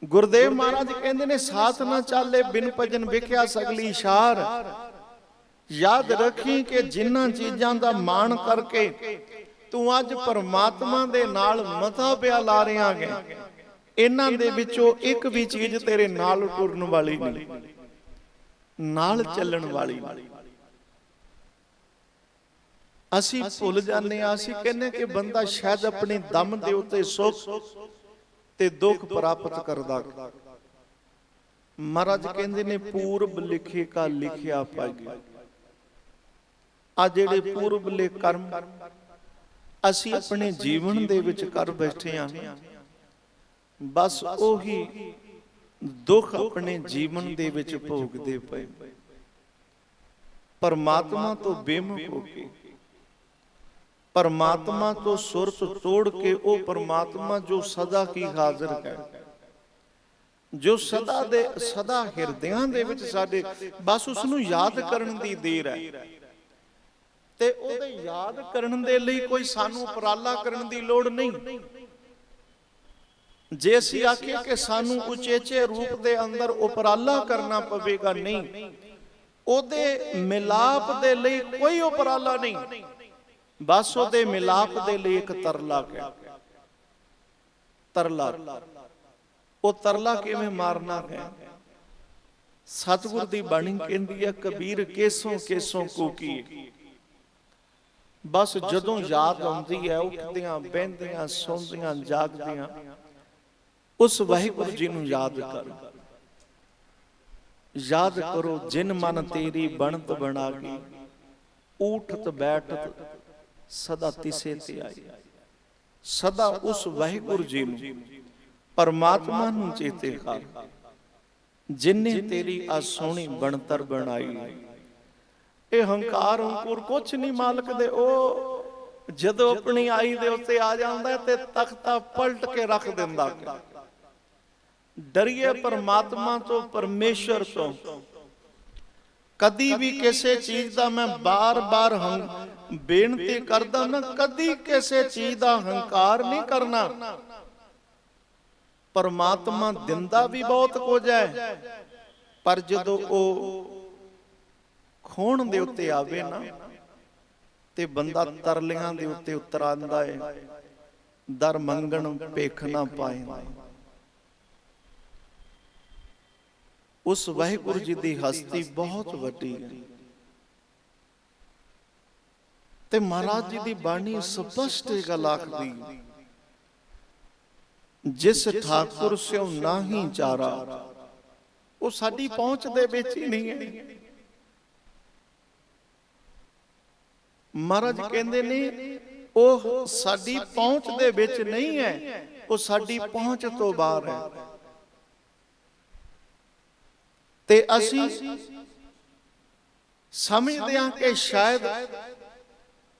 ਗੁਰਦੇਵ ਮਹਾਰਾਜ ਕਹਿੰਦੇ ਨੇ ਸਾਥ ਨਾ ਚਾਲੇ ਬਿਨ ਭਜਨ ਵਿਖਿਆ ਸਗਲੀ ਇਸ਼ਾਰ ਯਾਦ ਰੱਖੀ ਕਿ ਜਿਨ੍ਹਾਂ ਚੀਜ਼ਾਂ ਦਾ ਮਾਣ ਕਰਕੇ ਤੂੰ ਅੱਜ ਪਰਮਾਤਮਾ ਦੇ ਨਾਲ ਮਤਾ ਪਿਆ ਲਾ ਰਿਆ ਗਿਆ ਇਹਨਾਂ ਦੇ ਵਿੱਚੋਂ ਇੱਕ ਵੀ ਚੀਜ਼ ਤੇਰੇ ਨਾਲ ਟੁਰਨ ਵਾਲੀ ਨਹੀਂ। ਨਾਲ ਚੱਲਣ ਵਾਲੀ ਨਹੀਂ। ਅਸੀਂ ਭੁੱਲ ਜਾਂਦੇ ਆ ਅਸੀਂ ਕਹਿੰਨੇ ਕਿ ਬੰਦਾ ਸ਼ਾਇਦ ਆਪਣੇ ਦਮ ਦੇ ਉੱਤੇ ਸੁੱਖ ਤੇ ਦੁੱਖ ਪ੍ਰਾਪਤ ਕਰਦਾ। ਮਹਾਰਾਜ ਕਹਿੰਦੇ ਨੇ ਪੂਰਬ ਲਿਖੇ ਕਾ ਲਿਖਿਆ ਪਾਈ ਆ ਜਿਹੜੇ ਪੂਰਬ ਲੇ ਕਰਮ ਅਸੀਂ ਆਪਣੇ ਜੀਵਨ ਦੇ ਵਿੱਚ ਕਰ ਬੈਠੇ ਆ। ਬਸ ਉਹੀ ਦੁੱਖ ਆਪਣੇ ਜੀਵਨ ਦੇ ਵਿੱਚ ਭੋਗਦੇ ਪਏ। ਪਰਮਾਤਮਾ ਤੋਂ ਬੇਮੁਖ ਹੋ ਕੇ ਪਰਮਾਤਮਾ ਤੋਂ ਸੁਰਤ ਤੋੜ ਕੇ ਉਹ ਪਰਮਾਤਮਾ ਜੋ ਸਦਾ ਕੀ ਹਾਜ਼ਰ ਹੈ। ਜੋ ਸਦਾ ਦੇ ਸਦਾ ਹਿਰਦਿਆਂ ਦੇ ਵਿੱਚ ਸਾਡੇ ਬਸ ਉਸ ਨੂੰ ਯਾਦ ਕਰਨ ਦੀ ਦੇਰ ਹੈ। ਤੇ ਉਹਦੇ ਯਾਦ ਕਰਨ ਦੇ ਲਈ ਕੋਈ ਸਾਨੂੰ ਉਪਰਾਲਾ ਕਰਨ ਦੀ ਲੋੜ ਨਹੀਂ। ਜੇ ਅਸੀਂ ਆਖੀਏ ਕਿ ਸਾਨੂੰ ਉਚੇਚੇ ਰੂਪ ਦੇ ਅੰਦਰ ਉਪਰਾਲਾ ਕਰਨਾ ਪਵੇਗਾ, ਨਹੀਂ। ਉਹਦੇ ਮਿਲਾਪ ਦੇ ਲਈ ਕੋਈ ਉਪਰਾਲਾ ਨਹੀਂ। ਬਸ ਉਹਦੇ ਮਿਲਾਪ ਦੇ ਲਈ ਇੱਕ ਤਰਲਾ ਗਿਆ ਤਰਲਾ। ਉਹ ਤਰਲਾ ਕਿਵੇਂ ਮਾਰਨਾ ਹੈ ਸਤਿਗੁਰ ਦੀ ਬਾਣੀ ਕਹਿੰਦੀ ਹੈ ਕਬੀਰ ਕੇਸੋਂ ਕੇਸੋਂ ਕੂਕੀ। ਬਸ ਜਦੋਂ ਯਾਦ ਆਉਂਦੀ ਹੈ, ਉੱਠਦਿਆਂ, ਬਹਿੰਦਿਆਂ, ਸੌਂਦਿਆਂ, ਜਾਗਦਿਆਂ, ਉਸ ਵਾਹਿਗੁਰੂ ਜੀ ਨੂੰ ਯਾਦ ਕਰੋ। ਯਾਦ ਕਰੋ, ਜਿਨ ਮਨ ਤੇਰੀ ਬਣਤ ਬਣਾਗੀ ਕੇ, ਊਠਤ ਬੈਠਤ ਸਦਾ ਤਿਸੇ ਤੇ ਆਈ ਸਦਾ ਉਸ ਵਾਹਿਗੁਰੂ ਜੀ ਨੂੰ ਪਰਮਾਤਮਾ ਨੂੰ ਚੇਤੇ ਕਰ ਜਿਨੇ ਤੇਰੀ ਆ ਸੋਹਣੀ ਬਣਤਰ ਬਣਾਈ। ਇਹ ਹੰਕਾਰ ਹੰਕੂਰ ਕੁਛ ਨਹੀਂ ਮਾਲਕ ਦੇ। ਉਹ ਜਦੋਂ ਆਪਣੀ ਆਈ ਦੇ ਉੱਤੇ ਆ ਜਾਂਦਾ ਤੇ ਤਖਤਾ ਪਲਟ ਕੇ ਰੱਖ ਦਿੰਦਾ। ਡਰੀਏ ਪਰਮਾਤਮਾ ਤੋਂ, ਪਰਮੇਸ਼ਰ ਤੋਂ। ਕਦੀ ਵੀ ਕਿਸੇ ਚੀਜ਼ ਦਾ ਮੈਂ ਬਾਰ-ਬਾਰ ਹੰ ਬੇਨਤੀ ਕਰਦਾ ਨਾ ਕਦੀ ਕਿਸੇ ਚੀਜ਼ ਦਾ ਹੰਕਾਰ ਨਹੀਂ ਕਰਨਾ। ਪਰਮਾਤਮਾ ਦਿੰਦਾ ਵੀ ਬਹੁਤ ਕੁਝ ਹੈ, ਪਰ ਜਦੋਂ ਉਹ ਖੋਣ ਦੇ ਉੱਤੇ ਆਵੇ ਨਾ, ਤੇ ਬੰਦਾ ਤਰਲੀਆਂ ਦੇ ਉੱਤੇ ਉਤਰ ਆਂਦਾ ਹੈ ਦਰ ਮੰਗਣ ਭੇਖ ਨਾ ਪਾਏ। ਉਸ ਵਾਹਿਗੁਰੂ ਜੀ ਦੀ ਹਸਤੀ ਬਹੁਤ ਵੱਡੀ ਹੈ। ਤੇ ਮਹਾਰਾਜ ਜੀ ਦੀ ਬਾਣੀ ਸਪਸ਼ਟ ਗੱਲ ਆਖਦੀ, ਜਿਸ ਠਾਕੁਰ ਸਿਓ ਨਾਹੀ ਚਾਰਾ, ਉਹ ਸਾਡੀ ਪਹੁੰਚ ਦੇ ਵਿੱਚ ਹੀ ਨਹੀਂ ਹੈ। ਮਹਾਰਾਜ ਕਹਿੰਦੇ ਨੇ, ਉਹ ਸਾਡੀ ਪਹੁੰਚ ਦੇ ਵਿੱਚ ਨਹੀਂ ਹੈ, ਉਹ ਸਾਡੀ ਪਹੁੰਚ ਤੋਂ ਬਾਹਰ ਹੈ। ਤੇ ਅਸੀਂ ਸਮਝਦੇ ਹਾਂ ਕਿ ਸ਼ਾਇਦ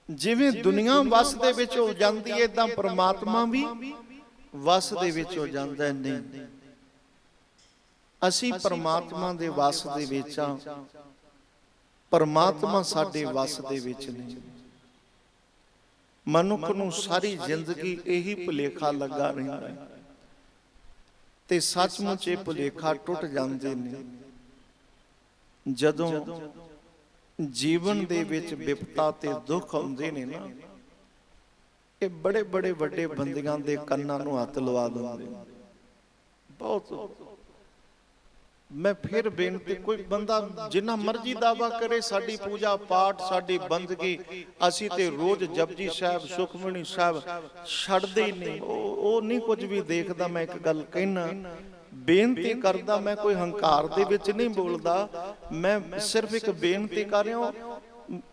ਜਿਵੇਂ ਦੁਨੀਆ ਵਸ ਦੇ ਵਿੱਚ ਹੋ ਜਾਂਦੀ ਹੈ ਇਦਾਂ ਪ੍ਰਮਾਤਮਾ ਵੀ ਵਸ ਦੇ ਵਿੱਚ ਹੋ ਜਾਂਦਾ ਨਹੀਂ। ਅਸੀਂ ਪਰਮਾਤਮਾ ਦੇ ਵਸ ਦੇ ਵਿੱਚ ਆ ਪਰਮਾਤਮਾ ਸਾਡੇ ਵਸ ਦੇ ਵਿੱਚ ਨਹੀਂ। ਮਨੁੱਖ ਨੂੰ ਸਾਰੀ ਜ਼ਿੰਦਗੀ ਇਹੀ ਭੁਲੇਖਾ ਲੱਗਾ ਰਹਿੰਦਾ ਹੈ। ਤੇ ਸੱਚਮੁੱਚ ਇਹ ਭੁਲੇਖਾ ਟੁੱਟ ਜਾਂਦੇ ਨੇ। ਜਦੋਂ ਜੀਵਨ ਦੇ ਵਿੱਚ ਵਿਪਤਾ ਤੇ ਦੁੱਖ ਆਉਂਦੇ ਨੇ ਨਾ, ਇਹ ਬੜੇ ਬੜੇ ਵੱਡੇ ਬੰਦਿਆਂ ਦੇ ਕੰਨਾਂ ਨੂੰ ਹੱਥ ਲਵਾ ਦਿੰਦੇ ਬਹੁਤ ਮੈਂ ਫਿਰ ਬੇਨਤੀ, ਕੋਈ ਬੰਦਾ ਜਿੰਨਾ ਮਰਜ਼ੀ ਦਾਵਾ ਕਰੇ, ਸਾਡੀ ਪੂਜਾ ਪਾਠ, ਸਾਡੀ ਬੰਦਗੀ, ਅਸੀਂ ਤੇ ਰੋਜ਼ ਜਪਜੀ ਸਾਹਿਬ ਸੁਖਮਣੀ ਸਾਹਿਬ, ਛੱਡਦੇ ਹੀ ਨਹੀਂ। ਉਹ ਉਹ ਨਹੀਂ ਕੁਝ ਵੀ ਦੇਖਦਾ, ਮੈਂ ਇੱਕ ਗੱਲ ਕਹਿਣਾ ਬੇਨਤੀ ਕਰਦਾ ਮੈਂ ਕੋਈ ਹੰਕਾਰ ਦੇ ਵਿੱਚ ਨਹੀਂ ਬੋਲਦਾ। ਮੈਂ ਸਿਰਫ ਇੱਕ ਬੇਨਤੀ ਕਰ ਰਿਹਾ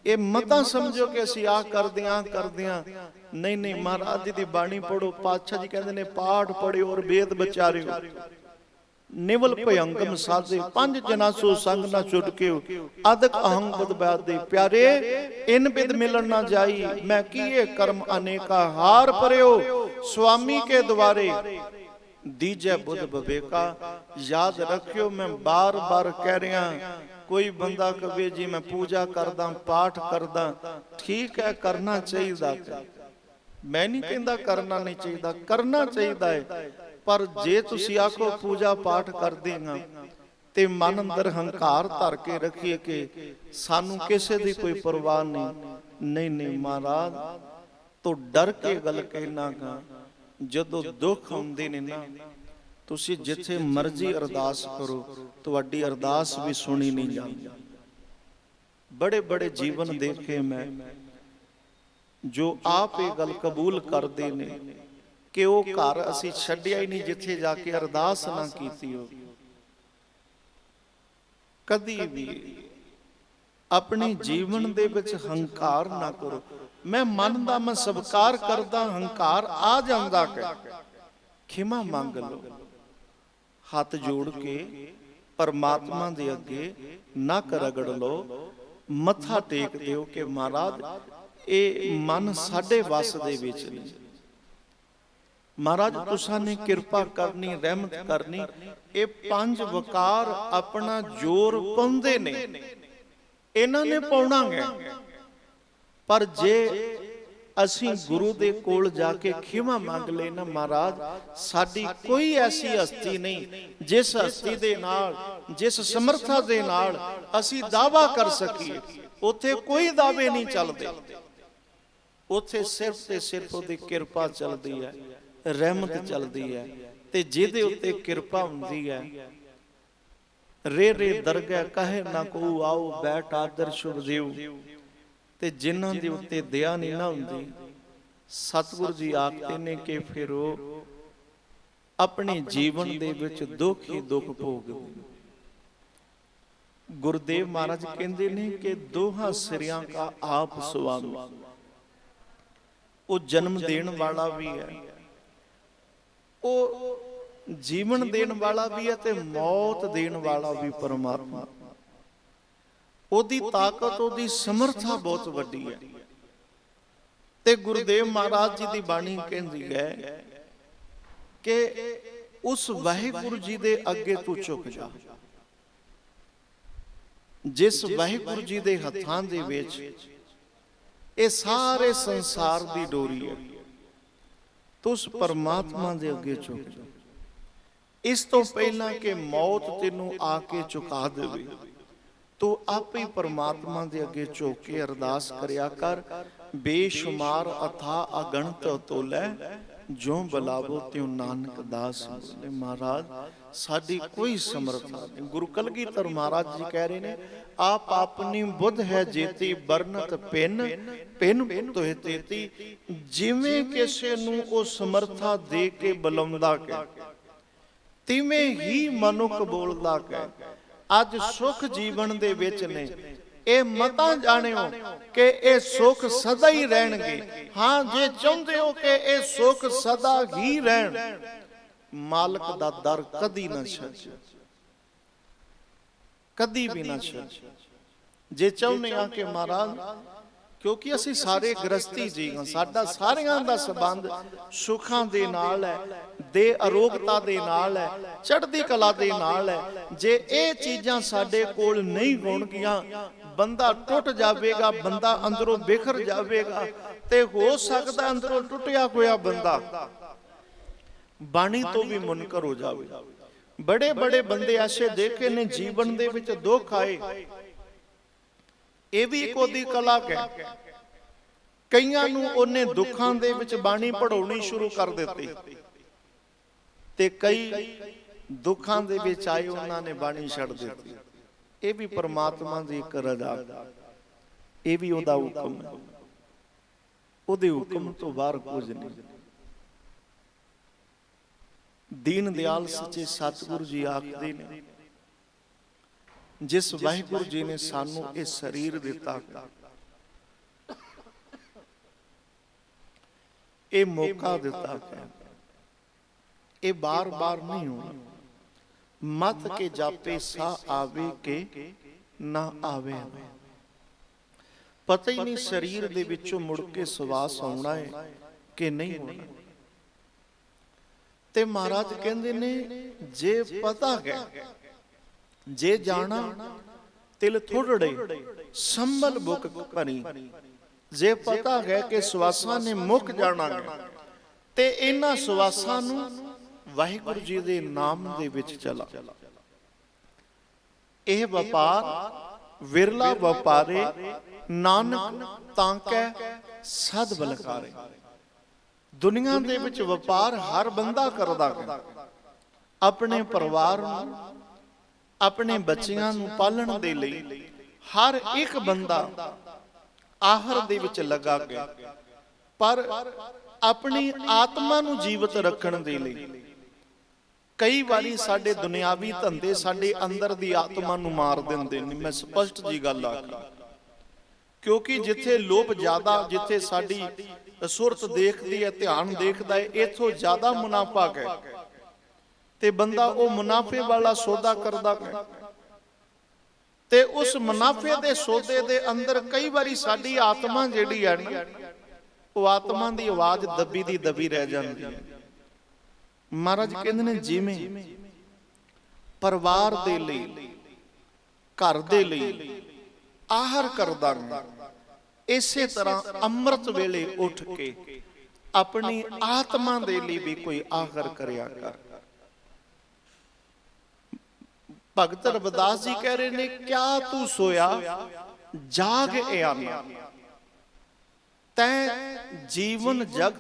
ਇਹ ਮਤਾਂ ਸਮਝੋ ਕਿ ਅਸੀਂ ਆ ਕਰਦੇ ਆ ਕਰਦੇ ਆ ਨਹੀਂ ਨਹੀਂ, ਮਹਾਰਾਜ ਜੀ ਦੀ ਬਾਣੀ ਪੜੋ ਪਾਤਸ਼ਾਹ ਜੀ ਕਹਿੰਦੇ ਨੇ, ਪਾਠ ਪੜਿਓ ਔਰ ਵੇਦ ਵਿਚਾਰਿਓ। ਨਿਵਲ ਭਯੰਗਮ ਸਾਧੇ ਪੰਜ ਜਨਾ ਸੋ ਸੰਗ ਨਾ ਛੁਟਕਿਓ ਅਦਕ ਅਹੰਗ ਬਦਬਾਦ ਦੇ, ਪਿਆਰੇ, ਇਨ ਬਿਦ ਮਿਲਣ ਨਾ ਜਾਈ। ਮੈਂ ਕੀਏ ਕਰਮ ਅਨੇਕਾ ਹਾਰ ਪਰਿਓ ਸੁਆਮੀ ਕੇ ਦੁਆਰੇ ਦੀਜੈ ਬੁੱਧ ਬਵੇਕਾ ਯਾਦ ਰੱਖਿਓ ਮੈਂ ਬਾਰ-ਬਾਰ ਕਹਿ ਰਿਹਾ, ਕੋਈ ਬੰਦਾ ਕਵੇ ਜੀ ਮੈਂ ਪੂਜਾ ਕਰਦਾ, ਪਾਠ ਕਰਦਾ, ਠੀਕ ਹੈ, ਕਰਨਾ ਚਾਹੀਦਾ। ਮੈਂ ਨਹੀਂ ਕਹਿੰਦਾ ਕਰਨਾ ਨਹੀਂ ਚਾਹੀਦਾ, ਕਰਨਾ ਚਾਹੀਦਾ ਹੈ, ਪਰ ਜੇ ਤੁਸੀਂ ਆਖੋ ਪੂਜਾ ਪਾਠ ਕਰਦੇ ਹਾਂ, ਤੇ ਮਨ ਅੰਦਰ ਹੰਕਾਰ ਧਰ ਕੇ ਰੱਖੀਏ ਕਿ ਸਾਨੂੰ ਕਿਸੇ ਦੀ ਕੋਈ ਪਰਵਾਹ ਨਹੀਂ। ਨਹੀਂ ਨਹੀਂ, ਮਹਾਰਾਜ, ਤੋਂ ਡਰ ਕੇ ਗੱਲ ਕਹਿਣਾਗਾ ਜਦੋਂ ਦੁੱਖ ਆਉਂਦੇ ਨੇ ਨਾ, ਤੁਸੀਂ ਜਿੱਥੇ ਮਰਜ਼ੀ ਅਰਦਾਸ ਕਰੋ, ਤੁਹਾਡੀ ਅਰਦਾਸ ਵੀ ਸੁਣੀ ਨਹੀਂ ਜਾਂਦੀ। ਬੜੇ ਬੜੇ ਜੀਵਨ ਦੇਖੇ ਮੈਂ, ਜੋ ਆਪ ਇਹ ਗੱਲ ਕਬੂਲ ਕਰਦੇ ਨੇ ਕਿ ਉਹ ਘਰ ਅਸੀਂ ਛੱਡਿਆ ਹੀ ਨਹੀਂ ਜਿੱਥੇ ਜਾ ਕੇ ਅਰਦਾਸ ਨਾ ਕੀਤੀ ਹੋ ਕਦੀ ਵੀ ਆਪਣੇ ਜੀਵਨ ਦੇ ਵਿੱਚ ਹੰਕਾਰ ਨਾ ਕਰੋ। ਮੈਂ ਮਨ ਦਾ ਮੈਂ ਸਵਕਾਰ ਕਰਦਾ, ਹੰਕਾਰ ਆ ਜਾਂਦਾ ਕਿ ਖਿਮਾ ਮੰਗ ਲਓ। ਹੱਥ ਜੋੜ ਕੇ ਪਰਮਾਤਮਾ ਦੇ ਅੱਗੇ ਨੱਕ ਰਗੜ ਲਓ, ਮੱਥਾ ਟੇਕ ਦਿਓ ਕਿ ਮਹਾਰਾਜ, ਇਹ ਮਨ ਸਾਡੇ ਵਸ ਦੇ ਵਿੱਚ ਨਹੀਂ ਮਹਾਰਾਜ, ਤੁਸਾਂ ਨੇ ਕਿਰਪਾ ਕਰਨੀ, ਰਹਿਮਤ ਕਰਨੀ, ਇਹ ਪੰਜ ਵਕਾਰ ਆਪਣਾ ਜ਼ੋਰ ਪਾਉਂਦੇ ਨੇ। ਇਹਨਾਂ ਨੇ ਪਾਉਣਾ ਪਰ ਜੇ ਅਸੀਂ ਗੁਰੂ ਦੇ ਕੋਲ ਜਾ ਕੇ ਖਿਮਾ ਮੰਗ ਲੈ ਨਾ ਮਹਾਰਾਜ, ਸਾਡੀ ਕੋਈ ਐਸੀ ਹਸਤੀ ਨਹੀਂ, ਜਿਸ ਹਸਤੀ ਦੇ ਨਾਲ, ਜਿਸ ਸਮਰੱਥਾ ਦੇ ਨਾਲ ਅਸੀਂ ਦਾਵਾ ਕਰ ਸਕੀਏ, ਉੱਥੇ ਕੋਈ ਦਾਅਵੇ ਨਹੀਂ ਚੱਲਦੇ। ਉੱਥੇ ਸਿਰਫ ਤੇ ਸਿਰਫ ਉਹਦੀ ਕਿਰਪਾ ਚੱਲਦੀ ਹੈ, ਰਹਿਮਤ ਚੱਲਦੀ ਹੈ, ਤੇ ਜਿਹਦੇ ਉੱਤੇ ਕਿਰਪਾ ਹੁੰਦੀ ਹੈ ਰੇ ਰੇ ਦਰਗਹਿ ਕਹੇ ਨਾ ਕੋ ਆਓ ਬੈਠ ਆਦਰ ਸ਼ੁਭ ਦੇਵ ਤੇ ਜਿਨ੍ਹਾਂ ਦੇ ਉੱਤੇ ਦਇਆ ਨਹੀਂ ਨਾ ਹੁੰਦੀ ਸਤਿਗੁਰੂ ਜੀ ਆਖਦੇ ਨੇ ਕਿ ਫਿਰ ਉਹ ਆਪਣੇ ਜੀਵਨ ਦੇ ਵਿੱਚ ਦੁੱਖ ਹੀ ਦੁੱਖ ਭੋਗਦੇ ਨੇ। ਗੁਰਦੇਵ ਮਹਾਰਾਜ ਕਹਿੰਦੇ ਨੇ ਕਿ ਦੋਹਾਂ ਸਿਰਿਆਂ ਦਾ ਆਪ ਸੁਆਮੀ ਉਹ ਜਨਮ ਦੇਣ ਵਾਲਾ ਵੀ ਹੈ। ਉਹ ਜੀਵਨ ਦੇਣ ਵਾਲਾ ਵੀ ਹੈ ਤੇ ਮੌਤ ਦੇਣ ਵਾਲਾ ਵੀ ਪਰਮਾਤਮਾ। ਉਹਦੀ ਤਾਕਤ ਉਹਦੀ ਸਮਰੱਥਾ ਬਹੁਤ ਵੱਡੀ ਹੈ। ਤੇ ਗੁਰਦੇਵ ਮਹਾਰਾਜ ਜੀ ਦੀ ਬਾਣੀ ਕਹਿੰਦੀ ਹੈ ਕਿ ਉਸ ਵਾਹਿਗੁਰੂ ਜੀ ਦੇ ਅੱਗੇ ਤੂੰ ਝੁਕ ਜਾ। ਜਿਸ ਵਾਹਿਗੁਰੂ ਜੀ ਦੇ ਹੱਥਾਂ ਦੇ ਵਿੱਚ ਇਹ ਸਾਰੇ ਸੰਸਾਰ ਦੀ ਡੋਰੀ ਹੈ। ਤੂੰ ਉਸ ਪਰਮਾਤਮਾ ਦੇ ਅੱਗੇ ਝੁਕ ਜਾ। ਇਸ ਤੋਂ ਪਹਿਲਾਂ ਕਿ ਮੌਤ ਤੈਨੂੰ ਆ ਕੇ ਝੁਕਾ ਦੇਵੇ। ਤੂੰ ਆਪੇ ਹੀ ਪਰਮਾਤਮਾ ਦੇ ਅੱਗੇ ਝੁਕ ਕੇ ਅਰਦਾਸ ਕਰਿਆ ਕਰ। ਬੇਸ਼ੁਮਾਰ ਅਥਾ ਅਗਣਤ ਤੋਲੇ ਜੋ ਬਲਾਵੋ ਤਿਉ ਨਾਨਕ ਦਾਸ ਬੋਲੇ। ਮਹਾਰਾਜ, ਸਾਡੀ ਕੋਈ ਸਮਰੱਥਾ ਨਹੀਂ। ਗੁਰੂ ਕਲਗੀਧਰ ਮਹਾਰਾਜ ਜੀ ਕਹਿ ਰਹੇ ਨੇ, ਆਪ ਆਪਣੀ ਬੁੱਧ ਹੈ ਜੇਤੀ ਬਰਨਤ ਪਿੰਨ ਪਿੰਨ ਤੋਏ ਤੇਤੀ। ਜਿਵੇਂ ਕਿਸੇ ਨੂੰ ਉਹ ਸਮਰਥਾ ਦੇ ਕੇ ਬੁਲਾਉਂਦਾ ਕਿ ਤਿਵੇਂ ਹੀ ਮਨੁੱਖ ਬੋਲਦਾ ਕਹਿ। ਅੱਜ ਸੁਖ ਜੀਵਨ ਦੇ ਵਿੱਚ ਨੇ। ਇਹ ਮਤਾਂ ਜਾਣਿਓ ਕਿ ਇਹ ਸੁਖ ਸਦਾ ਹੀ ਰਹਿਣਗੇ। ਹਾਂ, ਜੇ ਚਾਹੁੰਦੇ ਹੋ ਕਿ ਇਹ ਸੁਖ ਸਦਾ ਹੀ ਰਹਿਣ, ਮਾਲਕ ਦਾ ਦਰ ਕਦੀ ਨਾ ਛੱਡ। ਕਦੀ ਵੀ ਨਾ ਛੱਡ। ਜੇ ਚਾਹੁੰਦੇ ਆ ਕਿ ਮਹਾਰਾਜ ਕਿਉਂਕਿ ਅਸੀਂ ਸਾਰੇ ਗ੍ਰਸਤੀ ਜੀ ਹਾਂ ਸਾਡਾ ਸਾਰਿਆਂ ਦਾ ਸਬੰਧ ਸੁੱਖਾਂ ਦੇ ਨਾਲ ਹੈ ਦੇ ਅਰੋਗਤਾ ਦੇ ਨਾਲ ਹੈ ਚੜ੍ਹਦੀ ਕਲਾ ਦੇ ਨਾਲ ਹੈ। ਜੇ ਇਹ ਚੀਜ਼ਾਂ ਸਾਡੇ ਕੋਲ ਨਹੀਂ ਹੋਣਗੀਆਂ ਬੰਦਾ ਟੁੱਟ ਜਾਵੇਗਾ ਬੰਦਾ ਅੰਦਰੋਂ ਬਿਖਰ ਜਾਵੇਗਾ ਤੇ ਹੋ ਸਕਦਾ ਅੰਦਰੋਂ ਟੁੱਟਿਆ ਹੋਇਆ ਬੰਦਾ। ਬਾਣੀ ਤੋਂ ਵੀ ਮੁਨਕਰ ਹੋ ਜਾਵੇ। ਬੜੇ ਬੜੇ ਬੰਦੇ ਐਸੇ ਦੇਖੇ ਨੇ ਜੀਵਨ ਦੇ ਵਿੱਚ ਦੁੱਖ ਆਏ। ਇਹ ਵੀ ਇੱਕ ਉਹਦੀ ਕਲਾ ਹੈ ਕਈਆਂ ਨੂੰ ਉਹਨੇ ਦੁੱਖਾਂ ਦੇ ਵਿੱਚ ਬਾਣੀ ਪੜਾਉਣੀ ਸ਼ੁਰੂ ਕਰ ਦਿੱਤੀ। ਤੇ ਕਈ ਦੁੱਖਾਂ ਦੇ ਵਿੱਚ ਆਏ ਉਹਨਾਂ ਨੇ ਬਾਣੀ ਛੱਡ ਦਿੱਤੀ। ਇਹ ਵੀ ਪਰਮਾਤਮਾ ਦੀ ਇੱਕ ਰਜ਼ਾ। ਇਹ ਵੀ ਉਹਦਾ ਹੁਕਮ ਹੈ। ਉਹਦੇ ਹੁਕਮ ਤੋਂ ਬਾਹਰ ਕੁਝ ਨਹੀਂ। ਦੀਨ ਦਿਆਲ ਸੱਚੇ ਸਤਿਗੁਰੂ ਜੀ ਆਖਦੇ ਨੇ। ਜਿਸ ਵਾਹਿਗੁਰੂ ਜੀ ਨੇ ਸਾਨੂੰ ਇਹ ਸਰੀਰ ਦਿੱਤਾ। ਇਹ ਮੌਕਾ ਦਿੱਤਾ ਹੈ ਇਹ ਬਾਰ-ਬਾਰ ਨਹੀਂ ਹੋਣਾ। ਮਤ ਕੇ ਜਾਪੇ ਸਾ ਆਵੇ ਕੇ ਨਾ ਆਵੇ ਪਤਾ ਹੀ ਨਹੀਂ ਸਰੀਰ ਦੇ ਵਿੱਚੋਂ ਮੁੜ ਕੇ ਸਵਾਸ ਆਉਣਾ ਹੈ ਕਿ ਨਹੀਂ ਹੋਣਾ। ਤੇ ਮਹਾਰਾਜ ਕਹਿੰਦੇ ਨੇ ਜੇ ਪਤਾ ਹੈ ਜੇ ਜਾਣਾ ਤਿਲ ਥੋੜੜੇ, ਸੰਭਲ ਬੁਕ ਭਰੀ ਜੇ ਪਤਾ ਹੈ ਕਿ ਸਵਾਸਾਂ ਨੇ ਮੁੱਕ ਜਾਣਾ ਹੈ, ਤੇ ਇਹਨਾਂ ਸਵਾਸਾਂ ਨੂੰ ਵਾਹਿਗੁਰੂ ਜੀ ਦੇ ਨਾਮ ਦੇ ਵਿੱਚ ਚਲਾ। ਇਹ ਵਪਾਰ ਵਿਰਲਾ ਵਪਾਰੇ ਨਾਨਕ ਤਾਂ ਕੈ ਸਦ ਬਲਕਾਰੇ। ਦੁਨੀਆ ਦੇ ਵਿੱਚ ਵਪਾਰ ਹਰ ਬੰਦਾ ਕਰਦਾ ਹੈ। ਆਪਣੇ ਪਰਿਵਾਰ ਨੂੰ ਆਪਣੇ ਬੱਚਿਆਂ ਨੂੰ ਪਾਲਣ ਦੇ ਲਈ ਹਰ ਇੱਕ ਬੰਦਾ ਆਹਰ ਦੇ ਵਿੱਚ ਲੱਗਾ ਗਿਆ। ਪਰ ਆਪਣੀ ਆਤਮਾ ਨੂੰ ਜੀਵਤ ਰੱਖਣ ਦੇ ਲਈ। ਕਈ ਵਾਰੀ ਸਾਡੇ ਦੁਨਿਆਵੀ ਧੰਦੇ ਸਾਡੇ ਅੰਦਰ ਦੀ ਆਤਮਾ ਨੂੰ ਮਾਰ ਦਿੰਦੇ ਨੇ। ਮੈਂ ਸਪਸ਼ਟ ਜੀ ਗੱਲ ਆਖਾਂ ਕਿਉਂਕਿ ਜਿੱਥੇ ਲੋਭ ਜ਼ਿਆਦਾ ਜਿੱਥੇ ਸਾਡੀ ਸੁਰਤ ਦੇਖਦੀ ਹੈ ਧਿਆਨ ਦੇਖਦਾ ਹੈ ਇਥੋਂ ਜ਼ਿਆਦਾ ਮੁਨਾਫਾ ਹੈ। ਤੇ ਬੰਦਾ ਉਹ ਮੁਨਾਫੇ ਵਾਲਾ ਸੌਦਾ ਕਰਦਾ ਹੈ ਤੇ ਉਸ ਮੁਨਾਫੇ ਦੇ ਸੌਦੇ ਦੇ ਅੰਦਰ ਕਈ ਵਾਰੀ ਸਾਡੀ ਆਤਮਾ ਜਿਹੜੀ ਆ ਨਾ, ਉਹ ਆਤਮਾ ਦੀ ਆਵਾਜ਼ ਦੱਬੀ ਦੀ ਦੱਬੀ ਰਹਿ ਜਾਂਦੀ ਹੈ। ਮਹਾਰਾਜ ਕਹਿੰਦੇ ਨੇ ਜਿਵੇਂ ਪਰਿਵਾਰ ਦੇ ਲਈ, ਘਰ ਦੇ ਲਈ ਆਹਰ ਕਰਦਾ ਹਾਂ ਇਸੇ ਤਰ੍ਹਾਂ ਅੰਮ੍ਰਿਤ ਵੇਲੇ ਉੱਠ ਕੇ ਆਪਣੀ ਆਤਮਾ ਦੇ ਲਈ ਵੀ ਕੋਈ ਆਹਰ ਕਰਿਆ ਕਰ। ਭਗਤ ਰਵਿਦਾਸ ਜੀ ਕਹਿ ਰਹੇ ਨੇ, ਕਿਆ ਤੂੰ ਸੋਇਆ? ਜਾਗ ਇਆਨਾ ਤੈ ਜੀਵਨ ਜਗ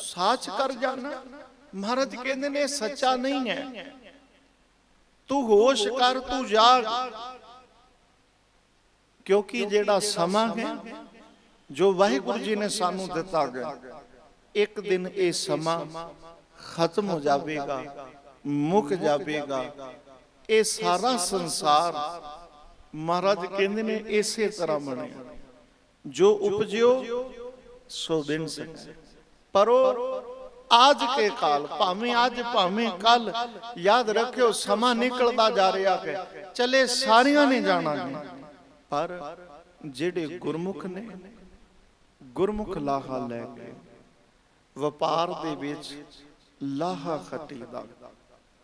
ਸਾਚ ਕਰ ਜਾਣਾ। ਮਹਾਰਾਜ ਕਹਿੰਦੇ ਨੇ, ਸੱਚਾ ਨਹੀਂ ਹੈ। ਤੂੰ ਹੋਸ਼ ਕਰ, ਤੂੰ ਜਾਗ। ਕਿਉਂਕਿ ਜਿਹੜਾ ਸਮਾਂ ਹੈ, ਜੋ ਵਾਹਿਗੁਰੂ ਜੀ ਨੇ ਸਾਨੂੰ ਦਿੱਤਾ ਗਿਆ, ਇੱਕ ਦਿਨ ਇਹ ਸਮਾਂ ਖਤਮ ਹੋ ਜਾਵੇਗਾ, ਮੁੱਕ ਜਾਵੇਗਾ। ਇਹ ਸਾਰਾ ਸੰਸਾਰ ਮਹਾਰਾਜ ਕਹਿੰਦੇ ਨੇ ਇਸੇ ਤਰ੍ਹਾਂ ਬਣਿਆ। ਜੋ ਉਪਜਿਓ, ਸੋ ਦਿਨ ਸਕ। ਪਰ ਅੱਜ ਕੇ ਕਾਲ, ਭਾਵੇਂ ਅੱਜ, ਭਾਵੇਂ ਕੱਲ, ਯਾਦ ਰੱਖਿਓ, ਸਮਾਂ ਨਿਕਲਦਾ ਜਾ ਰਿਹਾ ਹੈ। ਚਲੇ ਸਾਰਿਆਂ ਨੇ ਜਾਣਾ ਹੈ ਪਰ ਜਿਹੜੇ ਗੁਰਮੁਖ ਨੇ, ਗੁਰਮੁਖ ਲਾਹਾ ਲੈ ਕੇ, ਵਪਾਰ ਦੇ ਵਿੱਚ ਲਾਹਾ ਖੱਟੀ ਦਾ